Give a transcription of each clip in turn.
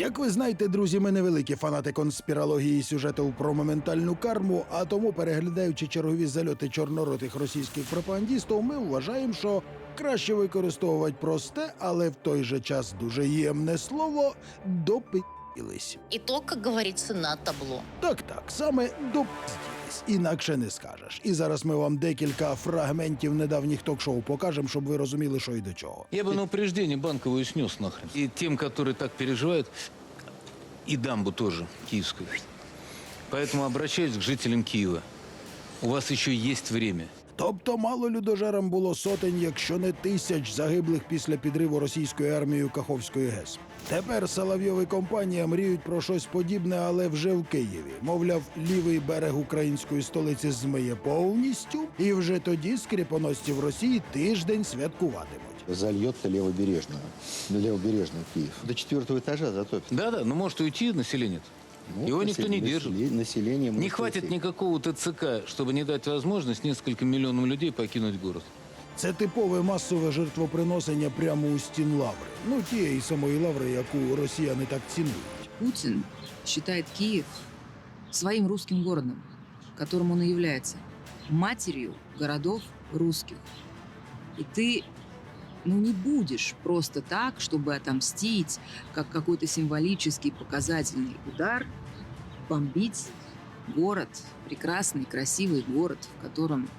Як ви знаєте, друзі, ми невеликі фанати конспірології і сюжетів про моментальну карму, а тому, переглядаючи чергові зальоти чорноротих російських пропагандістів, ми вважаємо, що краще використовувати просте, але в той же час дуже ємне слово допи***лись. І то, как говорится, на табло. Так, так, саме допи***лись. Інакше не скажеш. І зараз ми вам декілька фрагментів недавніх ток-шоу покажемо, щоб ви розуміли, що й до чого. Я бы на упреждение банковую снес нахрен. И тем, которые так переживают, и дамбу тоже, киевскую. Поэтому обращаюсь к жителям Киева. У вас еще есть время. Тобто мало людожерам було сотень, якщо не тисяч загиблих після підриву російською армією Каховської ГЕС. Тепер Соловйов компанія мріють про щось подібне, але вже в Києві. Мовляв, лівий берег української столиці змиє повністю, і вже тоді скріпоносці в Росії тиждень святкуватимуть. зальет левобережную, левобережный Киев. До четвертого этажа затопит. Да-да, но может уйти население. Ну, Его никто не населе- держит. населе- Население Не может хватит уйти. никакого ТЦК, чтобы не дать возможность нескольким миллионам людей покинуть город. Це типове масове жертвоприносення прямо у стін лаври. Ну тієї самої лаври, яку росіяни так цінують. Путин считает Киев своим русским городом, которым он и является, матерью городов русских. И ты ну, не будешь просто так, чтобы отомстить, как какой-то символический показательный удар, бомбить город, прекрасный, красивый город, в котором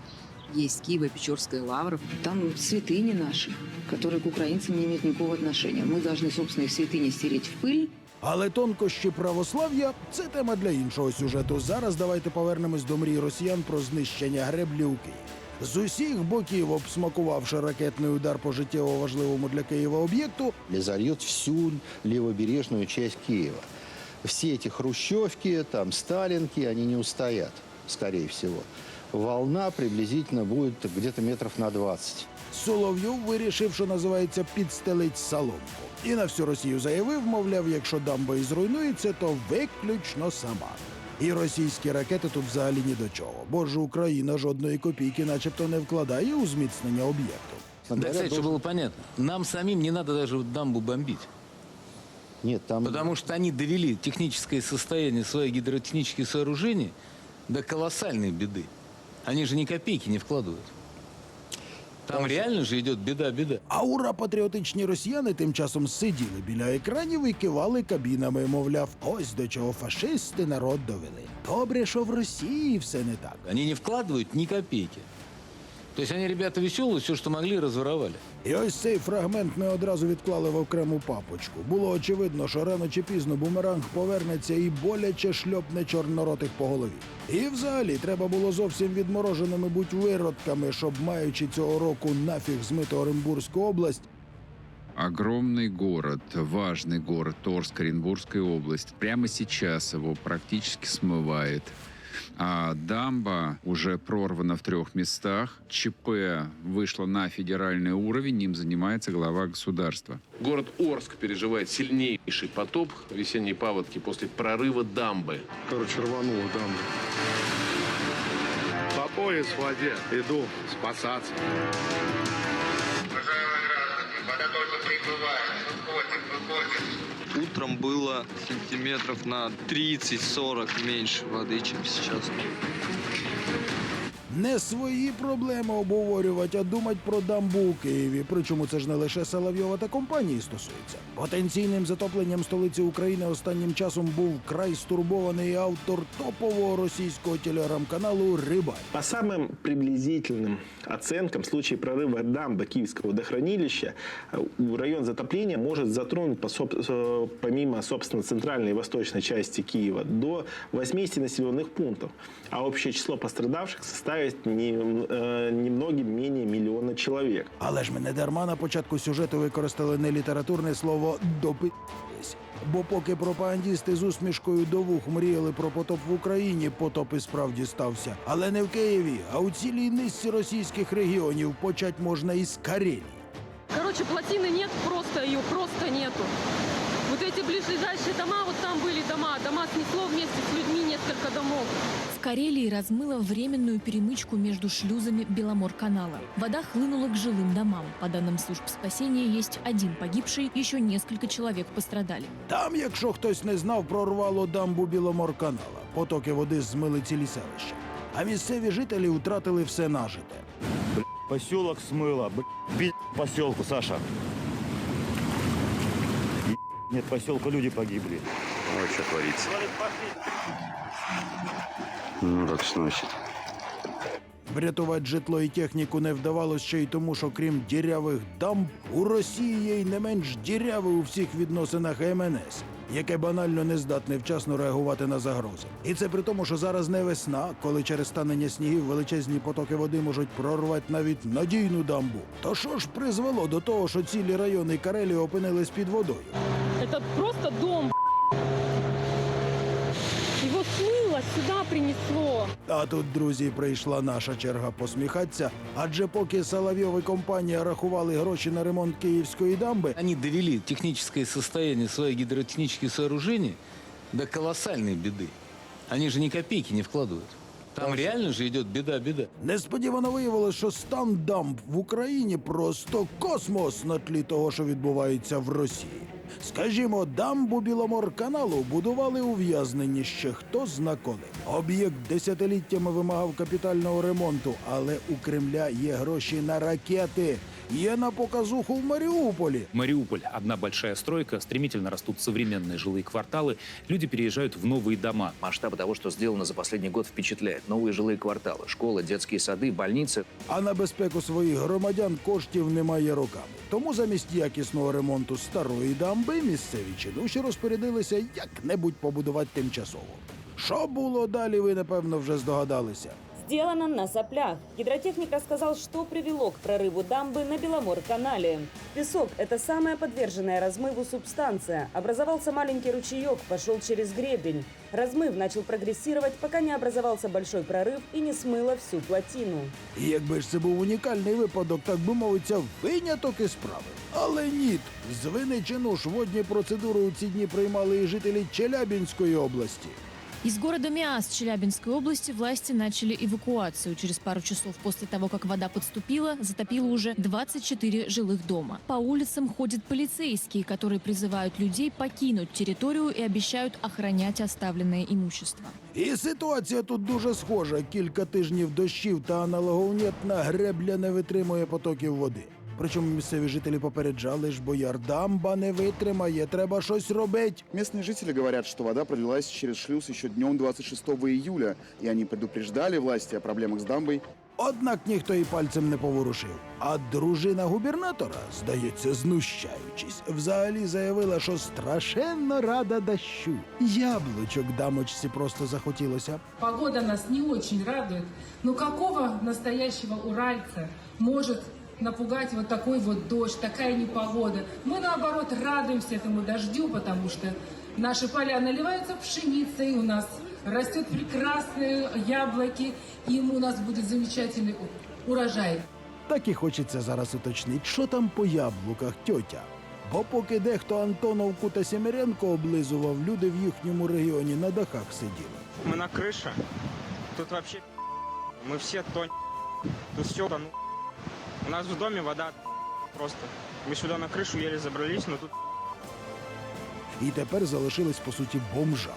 есть Киево-Печорская лавра. Там святыни наши, которые к украинцам не имеют никакого отношения. Мы должны собственные святыни стереть в пыль, Але тонкощі православ'я це тема для іншого сюжету. Зараз давайте повернемось до мрій росіян про знищення греблі у Києві. З усіх боків, обсмакувавши ракетний удар по життєво важливому для Києва об'єкту, зальет всю левобережную часть Киева. Все эти хрущевки, там, сталинки, они не устоят, скорее всего. Волна приблизительно будет где-то метров на 20. Соловйов вирішив, що називається підстелить соломку. І на всю Росію заявив, мовляв, якщо дамба і зруйнується, то виключно сама. І російські ракети тут взагалі ні до чого, бо ж Україна жодної копійки, начебто, не вкладає у зміцнення об'єкту. Да, Говорят, кстати, чтобы должен- было понятно, нам самим не надо даже вот дамбу бомбить. Нет, там... Потому что они довели техническое состояние своих гидротехнических сооружений до колоссальной беды. Они же ни копейки не вкладывают. Там реально же йде біда, біда. А ура патріотичні росіяни тим часом сиділи біля екранів і кивали кабінами, мовляв, ось до чого фашисти народ довели. Добре, що в Росії все не так. Вони не вкладають ні копійки. То есть они, ребята, весело, все, що могли, разворовали. І ось цей фрагмент ми одразу відклали в окрему папочку. Було очевидно, що рано чи пізно бумеранг повернеться і боляче шльопне чорноротих по голові. І взагалі треба було зовсім відмороженими бути виродками, щоб маючи цього року нафіг змити Оренбурзьку область, Огромный город, важный город Торск, Оренбургская область. Прямо сейчас его практически смывает. А дамба уже прорвана в трех местах. ЧП вышло на федеральный уровень, им занимается глава государства. Город Орск переживает сильнейший потоп весенней паводки после прорыва дамбы. Короче, рвануло дамбу. По пояс в воде. Иду спасаться. Уважаемые граждане, вода только прибывает. Выходим, выходим. Утром было сантиметров на 30-40 меньше воды, чем сейчас. Не свої проблеми обговорювати, а думати про дамбу у Києві. Причому це ж не лише Соловйова та компанії стосується. Потенційним затопленням столиці України останнім часом був край стурбований автор топового російського телеграм-каналу Рибаль. По самым приблизительным оценкам, в случае прорыва дамбы Киевского водохранилища, э, район затопления может затронуть, по соб- э, помимо, собственно, центральной и восточной части Киева, до 80 населенных пунктов. А общее число пострадавших составит не- э, немногим менее миллиона человек. Але ж ми не дарма на початку сюжету використали нелітературне слово допитись. Бо поки пропагандісти з усмішкою до вух мріяли про потоп в Україні, потоп і справді стався. Але не в Києві, а у цілій низці російських регіонів почать можна із Карелії. Короче, плотины нет, просто ее просто нету. Вот Вот эти ближайшие дома, вот там были дома. Дома снесло вместе с людьми несколько домов. В Карелии размыло временную перемычку между шлюзами Беломорканала. Вода хлынула к жилым домам. По данным служб спасения, есть один погибший, еще несколько человек пострадали. Там, якщо хтось не знав, прорвало дамбу Біломорканала. Потоки води змили цілі селища. А місцеві жителі втратили все нажите. Поселок смыло. Б***ь, поселку, Саша. Нет, поселка люди погибли. Ой, что творится. Ну, так сносит. Врятувати житло і техніку не вдавалося ще й тому, що крім дірявих дамб, у Росії є й не менш діряве у всіх відносинах МНС, яке банально не здатне вчасно реагувати на загрози. І це при тому, що зараз не весна, коли через станення снігів величезні потоки води можуть прорвати навіть надійну дамбу. То що ж призвело до того, що цілі райони Карелії опинились під водою? Это просто дом. Его смыло, сюда принесло. А тут, друзі, прийшла наша черга посміхатися, адже поки Соловйов і компанія рахували гроші на ремонт київської дамби, Они довели техническое состояние своих гидротехнических сооружений до колоссальной беды. Они же ни копейки не вкладывают. Там реально же йде біда, біда. несподівано виявилося, що стан дамб в Україні просто космос на тлі того, що відбувається в Росії. Скажімо, дамбу Біломорканалу будували ув'язнені ще хто зна коли. Об'єкт десятиліттями вимагав капітального ремонту, але у Кремля є гроші на ракети Є на показуху в Маріуполі. Мариуполь – одна большая стройка, стремительно растут современные жилые кварталы, люди переезжают в новые дома. Масштаб того, что сделано за последний год, впечатляет. Новые жилые кварталы, школы, детские сады, больницы. А на безпеку своїх громадян коштів немає роками. Тому замість якісного ремонту старої дамби місцеві чинуші розпорядилися як-небудь побудувати тимчасово. Що було далі, ви напевно вже здогадалися. Сделано на соплях. Гидротехник рассказал, что привело к прорыву дамбы на Беломор-канале. Песок – это самая подверженная размыву субстанция. Образовался маленький ручеек, пошел через гребень. Размыв начал прогрессировать, пока не образовался большой прорыв и не смыло всю плотину. І якби ж це був унікальний випадок, так би мовиться, виняток із справи. Але ні, з вини чинуш водні процедури у ці дні приймали і жителі Челябінської області. Из города Миас Челябинской области власти начали эвакуацию. Через пару часов после того, как вода подступила, затопило уже 24 жилых дома. По улицам ходят полицейские, которые призывают людей покинуть территорию и обещают охранять оставленное имущество. І ситуація тут дуже схожа. Кілька тижнів дощів та аналоговнєтна гребля не витримує потоків води. Причому місцеві жителі попереджали ж, бо ярдамба не витримає, треба щось робити. Местные жители говорят, что вода пролилась через шлюз еще днем 26 июля, и они предупреждали власти о проблемах с дамбой. Однак ніхто і пальцем не поворушив. А дружина губернатора, здається, знущаючись, взагалі заявила, що страшенно рада дощу. Яблучок дамочці просто захотілося. Погода нас не очень радует. Но какого настоящего уральца может напугать вот такой вот дождь, такая непогода? Мы, наоборот, радуемся этому дождю, потому что наши поля наливаются пшеницей, у нас растет прекрасные яблоки, и у нас будет замечательный у- урожай. Так і хочеться зараз уточнити, що там по яблуках, тьотя. Бо поки дехто Антоновку та Сімиренко облизував, люди в їхньому регіоні на дахах сиділи. Мы на крыше. Тут вообще мы все тонем. Тут все тону. У нас в доме вода просто. Мы сюда на крышу еле забрались, но тут І тепер залишились по суті бомжами.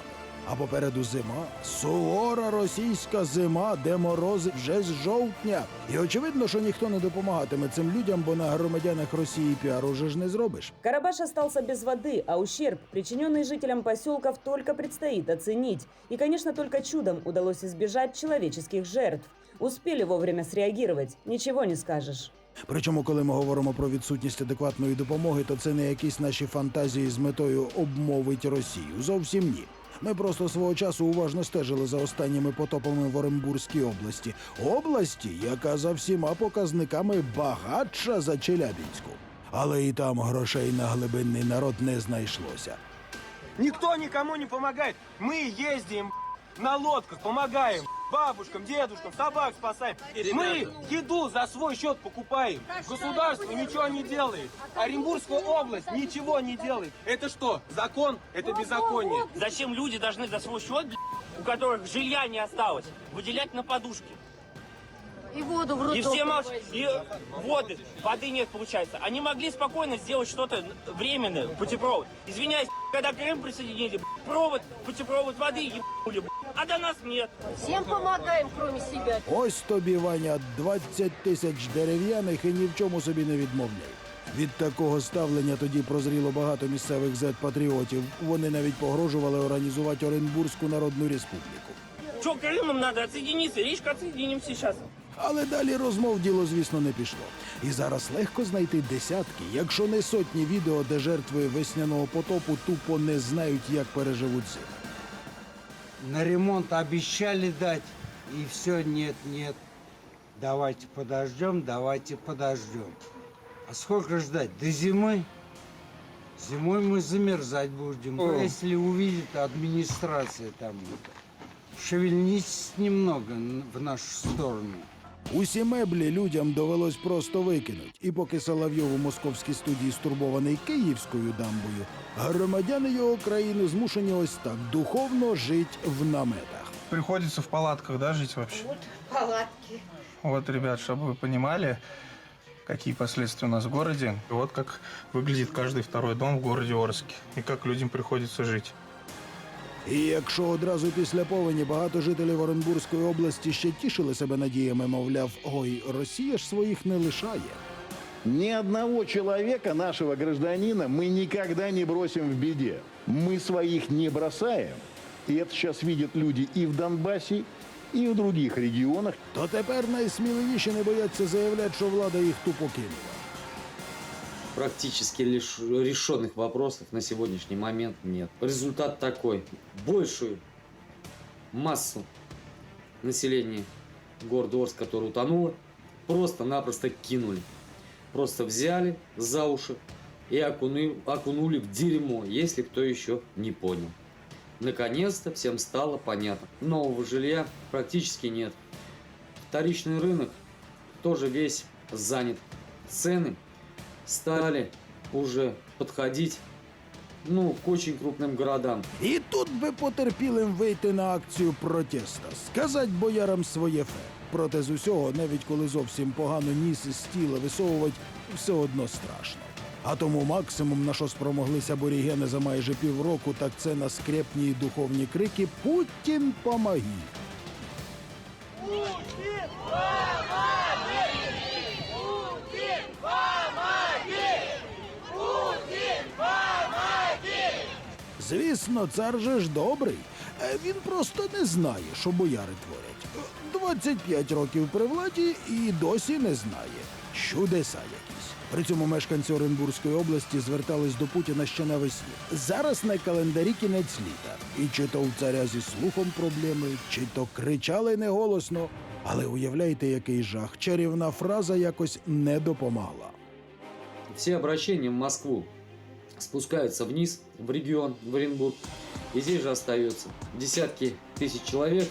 А попереду зима, сувора російська зима, де морози вже з жовтня. І очевидно, що ніхто не допомагатиме цим людям, бо на громадянах Росії піару вже ж не зробиш. Карабаш остался без воды, а ущерб, причиненный жителям поселков, только предстоит оценить. И, конечно, только чудом удалось избежать человеческих жертв. Успели вовремя среагировать, ничего не скажешь. Причому, коли ми говоримо про відсутність адекватної допомоги, то це не якісь наші фантазії з метою обмовити Росію. Зовсім ні. Ми просто свого часу уважно стежили за останніми потопами в Оренбурзькій області. Області, яка за всіма показниками багатша за Челябінську. Але і там грошей на глибинний народ не знайшлося. Никто никому не помогает. Мы ездим на лодках, помогаем. бабушкам, дедушкам, собак спасаем. Мы еду за свой счет покупаем. Государство ничего не делает. Оренбургская область ничего не делает. Это что, закон? Это беззаконие. Зачем люди должны за свой счет, блядь, у которых жилья не осталось, выделять на подушки? И воду в И все молчат. И воды, воды нет, получается. Они могли спокойно сделать что-то временное, путепровод. Извиняюсь, когда Крым присоединили, провод, путепровод воды ебнули, а до нас нет. Всем помогаем, кроме себя. Ось тобі, Ваня, 20 тисяч дерев'яних і ні в чому собі не відмовляй. Від такого ставлення тоді прозріло багато місцевих зет-патріотів. Вони навіть погрожували організувати Оренбурзьку Народну Республіку. Че, Крымом надо отсоединиться? Речка отсоединимся сейчас. Але далі розмов діло, звісно, не пішло. І зараз легко знайти десятки, якщо не сотні відео, де жертви весняного потопу тупо не знають, як переживуть зиму. На ремонт обещали дать, и все, нет, нет. Давайте подождем, давайте подождем. А сколько ждать? До зимы? Зимой мы замерзать будем. О. Если увидит администрация там, шевельнитесь немного в нашу сторону. Усі меблі людям довелось просто викинуть. І поки Соловйов у московській студії стурбований київською дамбою, громадяни його країни змушені ось так духовно жить в наметах. Приходится в палатках, да, жить вообще? Вот палатки. Вот, ребят, чтобы вы понимали, какие последствия у нас в городе. И вот как выглядит каждый второй дом в городе Орске. И как людям приходится жить. І якщо одразу після повені багато жителів Оренбурзької області ще тішили себе надіями, мовляв, ой, Росія ж своїх не лишає. Ни одного человека, нашего гражданина, мы никогда не бросим в беде. Мы своих не бросаем. И это сейчас видят люди и в Донбассе, и в других регионах. То тепер найсміливіші не бояться заявляти, що влада їх тупо кинула. Практически лишь решенных вопросов на сегодняшний момент нет. Результат такой. Большую массу населения города Орск, которое утонуло, просто-напросто кинули. Просто взяли за уши и окунули, окунули в дерьмо, если кто еще не понял. Наконец-то всем стало понятно. Нового жилья практически нет. Вторичный рынок тоже весь занят. Цены стали уже подходить ну, к очень крупным городам. І тут би потерпілим вийти на акцію протеста, сказать боярам своє фе. Проте з усього, навіть коли зовсім погано ніс із тіла висовувати, все одно страшно. А тому максимум, на що спромоглися аборігени за майже півроку, так це на скрепні й духовні крики Путін помоги. Звісно, цар же ж добрий. Е, Він просто не знає, що бояри творять. Е, 25 років при владі і досі не знає. Чудеса якісь. При цьому мешканці Оренбурзької області звертались до Путіна ще навесні. Зараз на календарі кінець літа. І чи то у царя зі слухом проблеми, чи то кричали неголосно. Але уявляєте, який жах. Чарівна фраза якось не допомогла. Все обращения в Москву спускаются вниз, в регион, в Оренбург. И здесь же остается десятки тысяч человек,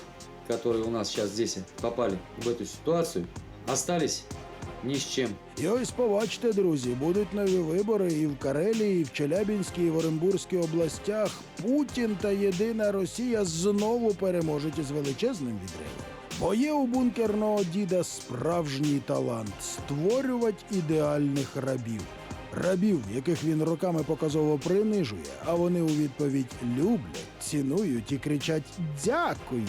которые у нас сейчас здесь попали в эту ситуацию, остались ни с чем. І ось побачте, друзі, будуть нові вибори і в Карелії, і в Челябінській, і в Оренбурзькій областях. Путін та єдина Росія знову переможуть із величезним відривом. Бо є у бункерного діда справжній талант створювати ідеальних рабів. Рабів, яких він роками показово принижує, а вони у відповідь люблять, цінують і кричать Дякую.